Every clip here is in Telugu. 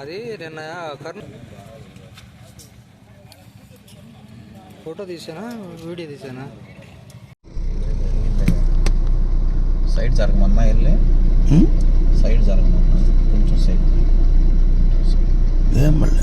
అది నిన్న కర్ణ ఫోటో తీసానా? వీడియో తీసానా? సైడ్ జరగమన్నా వెళ్ళి? సైడ్ జరగమన్నా? కొంచెం సైడ్. ఏం మళ్ళీ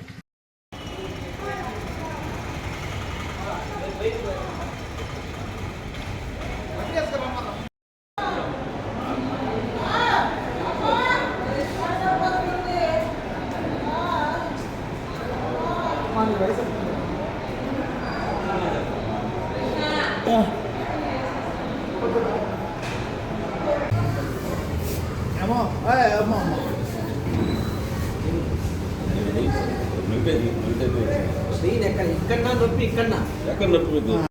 అమ్మో అమ్మో ఇక్కడ నొప్పి ఇక్కడ ఎక్కడ నొప్పి